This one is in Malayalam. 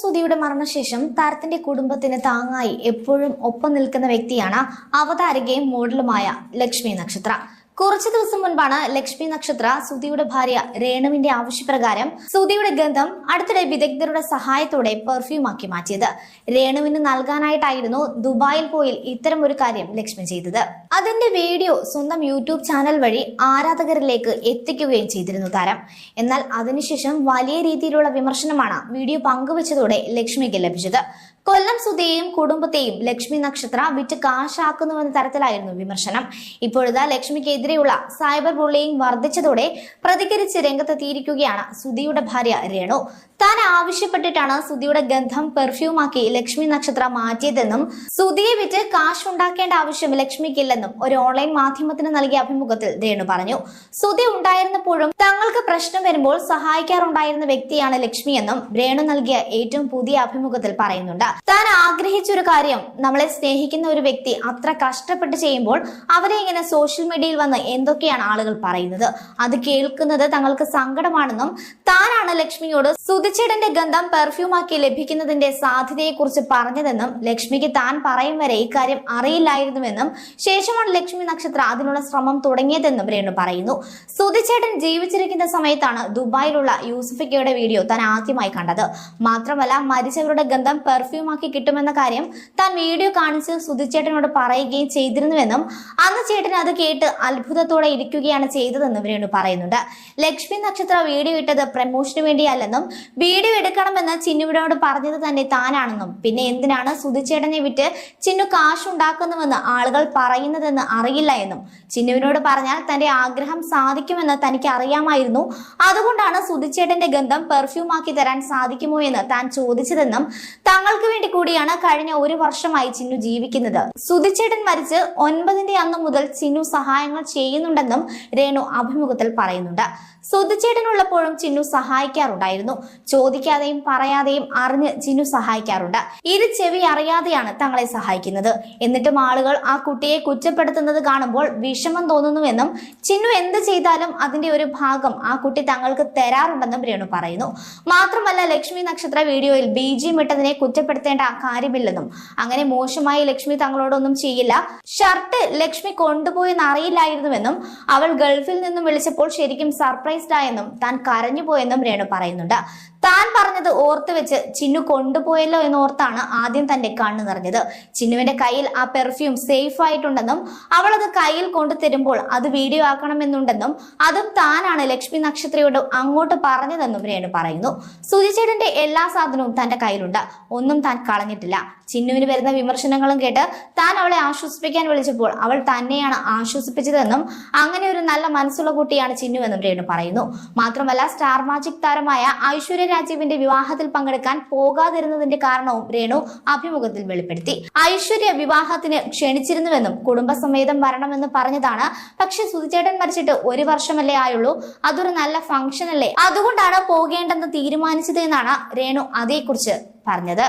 സുധിയുടെ മരണശേഷം താരത്തിന്റെ കുടുംബത്തിന് താങ്ങായി എപ്പോഴും ഒപ്പം നിൽക്കുന്ന വ്യക്തിയാണ് അവതാരകയും മോഡലുമായ ലക്ഷ്മി നക്ഷത്ര. കുറച്ചു ദിവസം മുൻപാണ് ലക്ഷ്മി നക്ഷത്ര സുധിയുടെ ഭാര്യ രേണുവിന്റെ ആവശ്യപ്രകാരം സുധിയുടെ ഗന്ധം അടുത്തിടെ വിദഗ്ധരുടെ സഹായത്തോടെ പെർഫ്യൂം ആക്കി മാറ്റിയത്. രേണുവിന് നൽകാനായിട്ടായിരുന്നു ദുബായിൽ പോയി ഇത്തരം ഒരു കാര്യം ലക്ഷ്മി ചെയ്തത്. അതിന്റെ വീഡിയോ സ്വന്തം യൂട്യൂബ് ചാനൽ വഴി ആരാധകരിലേക്ക് എത്തിക്കുകയും ചെയ്തിരുന്നു താരം. എന്നാൽ അതിനുശേഷം വലിയ രീതിയിലുള്ള വിമർശനമാണ് വീഡിയോ പങ്കുവച്ചതോടെ ലക്ഷ്മിക്ക് ലഭിച്ചത്. കൊല്ലം സുധിയെയും കുടുംബത്തെയും ലക്ഷ്മി നക്ഷത്ര വിറ്റ് കാശാക്കുന്നുവെന്ന തരത്തിലായിരുന്നു വിമർശനം. ഇപ്പോഴത്തെ ലക്ഷ്മിക്കെതിരെയുള്ള സൈബർ ബുള്ളിയിങ് വർദ്ധിച്ചതോടെ പ്രതികരിച്ച് രംഗത്തെത്തിയിരിക്കുകയാണ് സുധിയുടെ ഭാര്യ രേണു. താൻ ആവശ്യപ്പെട്ടിട്ടാണ് സുധിയുടെ ഗന്ധം പെർഫ്യൂമാക്കി ലക്ഷ്മി നക്ഷത്ര മാറ്റിയതെന്നും സുധിയെ വിറ്റ് കാശ് ഉണ്ടാക്കേണ്ട ആവശ്യം ലക്ഷ്മിക്കില്ലെന്നും ഒരു ഓൺലൈൻ മാധ്യമത്തിന് നൽകിയ അഭിമുഖത്തിൽ രേണു പറഞ്ഞു. സുധി ഉണ്ടായിരുന്നപ്പോഴും തങ്ങൾക്ക് പ്രശ്നം വരുമ്പോൾ സഹായിക്കാറുണ്ടായിരുന്ന വ്യക്തിയാണ് ലക്ഷ്മിയെന്നും രേണു നൽകിയ ഏറ്റവും പുതിയ അഭിമുഖത്തിൽ പറയുന്നുണ്ട്. താൻ ആഗ്രഹിച്ചൊരു കാര്യം നമ്മളെ സ്നേഹിക്കുന്ന ഒരു വ്യക്തി അത്ര കഷ്ടപ്പെട്ട് ചെയ്യുമ്പോൾ അവരെ ഇങ്ങനെ സോഷ്യൽ മീഡിയയിൽ വന്ന് എന്തൊക്കെയാണ് ആളുകൾ പറയുന്നത്? അത് കേൾക്കുന്നത് തങ്ങൾക്ക് സങ്കടമാണെന്നും താനാണ് ലക്ഷ്മിയോട് സുധിച്ചേടന്റെ ഗന്ധം പെർഫ്യൂമാക്കി ലഭിക്കുന്നതിന്റെ സാധ്യതയെക്കുറിച്ച് പറഞ്ഞതെന്നും ലക്ഷ്മിക്ക് താൻ പറയും വരെ ഇക്കാര്യം അറിയില്ലായിരുന്നുവെന്നും ശേഷമാണ് ലക്ഷ്മി നക്ഷത്ര അതിനുള്ള ശ്രമം തുടങ്ങിയതെന്നും രേണു പറയുന്നു. സുധിച്ചേട്ടൻ ജീവിച്ചിരിക്കുന്ന സമയത്താണ് ദുബായിലുള്ള യൂസഫിക്കയുടെ വീഡിയോ താൻ ആദ്യമായി കണ്ടത്. മാത്രമല്ല മരിച്ചവരുടെ ഗന്ധം പെർഫ്യൂമാക്കി കിട്ടുമെന്ന കാര്യം താൻ വീഡിയോ കാണിച്ച് സുധിച്ചേട്ടനോട് പറയുകയും ചെയ്തിരുന്നുവെന്നും അന്ന് ചേട്ടൻ അത് കേട്ട് അത്ഭുതത്തോടെ ഇരിക്കുകയാണ് ചെയ്തതെന്നും രേണു പറയുന്നുണ്ട്. ലക്ഷ്മി നക്ഷത്ര വീഡിയോ ഇട്ടത് പ്രമോഷന് വേണ്ടിയല്ലെന്നും വീഡിയോ എടുക്കണമെന്ന് ചിന്നുവിനോട് പറഞ്ഞത് തന്നെ താനാണെന്നും. പിന്നെ എന്തിനാണ് സുധിച്ചേട്ടനെ വിറ്റ് ചിന്നു കാശുണ്ടാക്കുന്നുവെന്ന് ആളുകൾ പറയുന്നതെന്ന് അറിയില്ല എന്നും. ചിന്നുവിനോട് പറഞ്ഞാൽ തന്റെ ആഗ്രഹം സാധിക്കുമെന്ന് തനിക്ക് അറിയാമായിരുന്നു. അതുകൊണ്ടാണ് സുധിച്ചേട്ടന്റെ ഗന്ധം പെർഫ്യൂം ആക്കി തരാൻ സാധിക്കുമോ എന്ന് താൻ ചോദിച്ചതെന്നും തങ്ങൾക്ക് വേണ്ടി കൂടിയാണ് കഴിഞ്ഞ ഒരു വർഷമായി ചിന്നു ജീവിക്കുന്നത്. സുധിച്ചേട്ടൻ മരിച്ച് ഒൻപതിന്റെ അന്ന് മുതൽ ചിന്നു സഹായങ്ങൾ ചെയ്യുന്നുണ്ടെന്നും രേണു അഭിമുഖത്തിൽ പറയുന്നുണ്ട്. സുധിച്ചേട്ടനുള്ളപ്പോഴും ചിന്നു സഹായിക്കാറുണ്ടായിരുന്നു. ചോദിക്കാതെയും പറയാതെയും അറിഞ്ഞ് ജിനു സഹായിക്കാറുണ്ട്. ഇരു ചെവി അറിയാതെയാണ് തങ്ങളെ സഹായിക്കുന്നത്. എന്നിട്ടും ആളുകൾ ആ കുട്ടിയെ കുറ്റപ്പെടുത്തുന്നത് കാണുമ്പോൾ വിഷമം തോന്നുന്നുവെന്നും ചിന്നു എന്ത് ചെയ്താലും അതിന്റെ ഒരു ഭാഗം ആ കുട്ടി തങ്ങൾക്ക് തരാറുണ്ടെന്നും രേണു പറയുന്നു. മാത്രമല്ല ലക്ഷ്മി നക്ഷത്ര വീഡിയോയിൽ ബീജിയം ഇട്ടതിനെ കുറ്റപ്പെടുത്തേണ്ട കാര്യമില്ലെന്നും അങ്ങനെ മോശമായി ലക്ഷ്മി തങ്ങളോടൊന്നും ചെയ്യില്ല. ഷർട്ട് ലക്ഷ്മി കൊണ്ടുപോയെന്ന് അറിയില്ലായിരുന്നുവെന്നും അവൾ ഗൾഫിൽ നിന്നും വിളിച്ചപ്പോൾ ശരിക്കും സർപ്രൈസ്ഡ് ആയെന്നും താൻ കരഞ്ഞുപോയെന്നും രേണു പറയുന്നുണ്ട്. താൻ പറഞ്ഞത് ഓർത്ത് വെച്ച് ചിന്നു കൊണ്ടുപോയല്ലോ എന്ന് എന്നോർത്താണ് ആദ്യം തന്റെ കണ്ണു നിറഞ്ഞത്. ചിന്നുവിന്റെ കയ്യിൽ ആ പെർഫ്യൂം സേഫ് ആയിട്ടുണ്ടെന്നും അവൾ അത് കയ്യിൽ കൊണ്ടു തരുമ്പോൾ അത് വീഡിയോ ആക്കണമെന്നുണ്ടെന്നും അതും താനാണ് ലക്ഷ്മി നക്ഷത്രയോട് അങ്ങോട്ട് പറഞ്ഞതെന്നും രേണു പറയുന്നു. സുജിച്ചേട്ടന്റെ എല്ലാ സാധനവും തന്റെ കയ്യിലുണ്ട്. ഒന്നും താൻ കളഞ്ഞിട്ടില്ല. ചിന്നുവിന് വരുന്ന വിമർശനങ്ങളും കേട്ട് താൻ അവളെ ആശ്വസിപ്പിക്കാൻ വിളിച്ചപ്പോൾ അവൾ തന്നെയാണ് ആശ്വസിപ്പിച്ചതെന്നും അങ്ങനെ ഒരു നല്ല മനസ്സുള്ള കുട്ടിയാണ് ചിന്നുവെന്നും രേണു പറയുന്നു. മാത്രമല്ല സ്റ്റാർ മാജിക് താരമായ ഐശ്വര്യ രാജീവിന്റെ വിവാഹത്തിൽ പങ്കെടുക്കാൻ പോകാതിരുന്നതിന്റെ കാരണവും രേണു അഭിമുഖത്തിൽ വെളിപ്പെടുത്തി. ഐശ്വര്യ വിവാഹത്തിന് ക്ഷണിച്ചിരുന്നുവെന്നും കുടുംബസമേതം വരണമെന്ന് പറഞ്ഞതാണ്. പക്ഷെ സുധിചേട്ടൻ മരിച്ചിട്ട് ഒരു വർഷമല്ലേ ആയുള്ളൂ. അതൊരു നല്ല ഫംഗ്ഷൻ അല്ലേ? അതുകൊണ്ടാണ് പോകേണ്ടെന്ന് തീരുമാനിച്ചത് എന്നാണ് രേണു അതേക്കുറിച്ച് പറഞ്ഞത്.